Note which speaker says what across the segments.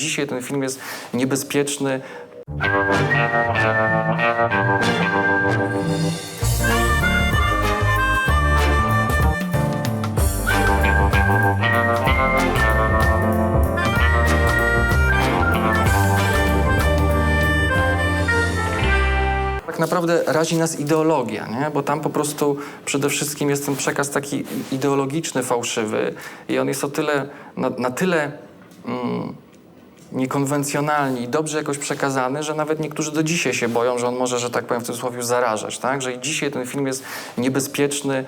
Speaker 1: Dzisiaj ten film jest niebezpieczny. Tak naprawdę razi nas ideologia, nie? bo tam po prostu przede wszystkim jest ten przekaz taki ideologiczny, fałszywy i on jest o tyle, na, na tyle mm, niekonwencjonalnie i dobrze jakoś przekazany, że nawet niektórzy do dzisiaj się boją, że on może, że tak powiem w cudzysłowie, zarażać, tak? Że i dzisiaj ten film jest niebezpieczny,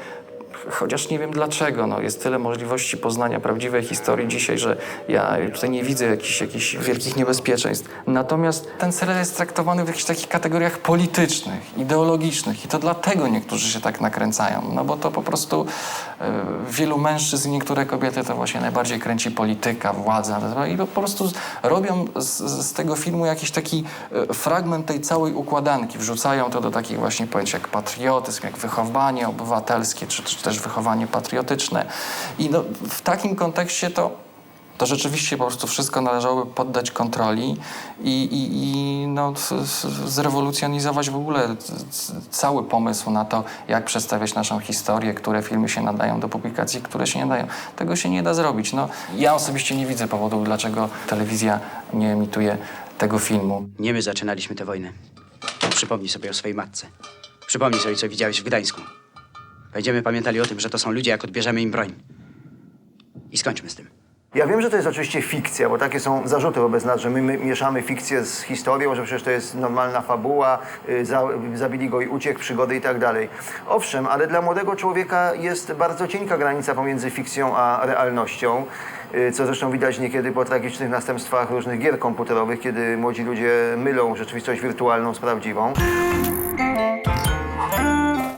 Speaker 1: chociaż nie wiem dlaczego. No, jest tyle możliwości poznania prawdziwej historii dzisiaj, że ja tutaj nie widzę jakichś, jakichś wielkich niebezpieczeństw. Natomiast ten serial jest traktowany w jakichś takich kategoriach politycznych, ideologicznych i to dlatego niektórzy się tak nakręcają, no bo to po prostu e, wielu mężczyzn niektóre kobiety to właśnie najbardziej kręci polityka, władza i po prostu robią z, z tego filmu jakiś taki e, fragment tej całej układanki, wrzucają to do takich właśnie pojęć jak patriotyzm, jak wychowanie obywatelskie, czy, czy też wychowanie patriotyczne. I no, w takim kontekście to to rzeczywiście po prostu wszystko należałoby poddać kontroli i, i, i no, zrewolucjonizować w ogóle cały pomysł na to, jak przedstawiać naszą historię, które filmy się nadają do publikacji, które się nie nadają. Tego się nie da zrobić. No, ja osobiście nie widzę powodów, dlaczego telewizja nie emituje tego filmu.
Speaker 2: Nie my zaczynaliśmy tę wojnę. Przypomnij sobie o swojej matce. Przypomnij sobie, co widziałeś w Gdańsku. Będziemy pamiętali o tym, że to są ludzie, jak odbierzemy im broń. I skończmy z tym.
Speaker 3: Ja wiem, że to jest oczywiście fikcja, bo takie są zarzuty wobec nas, że my, my mieszamy fikcję z historią, że przecież to jest normalna fabuła, y, za, zabili go i uciekł, przygody i tak dalej. Owszem, ale dla młodego człowieka jest bardzo cienka granica pomiędzy fikcją a realnością, y, co zresztą widać niekiedy po tragicznych następstwach różnych gier komputerowych, kiedy młodzi ludzie mylą rzeczywistość wirtualną z prawdziwą.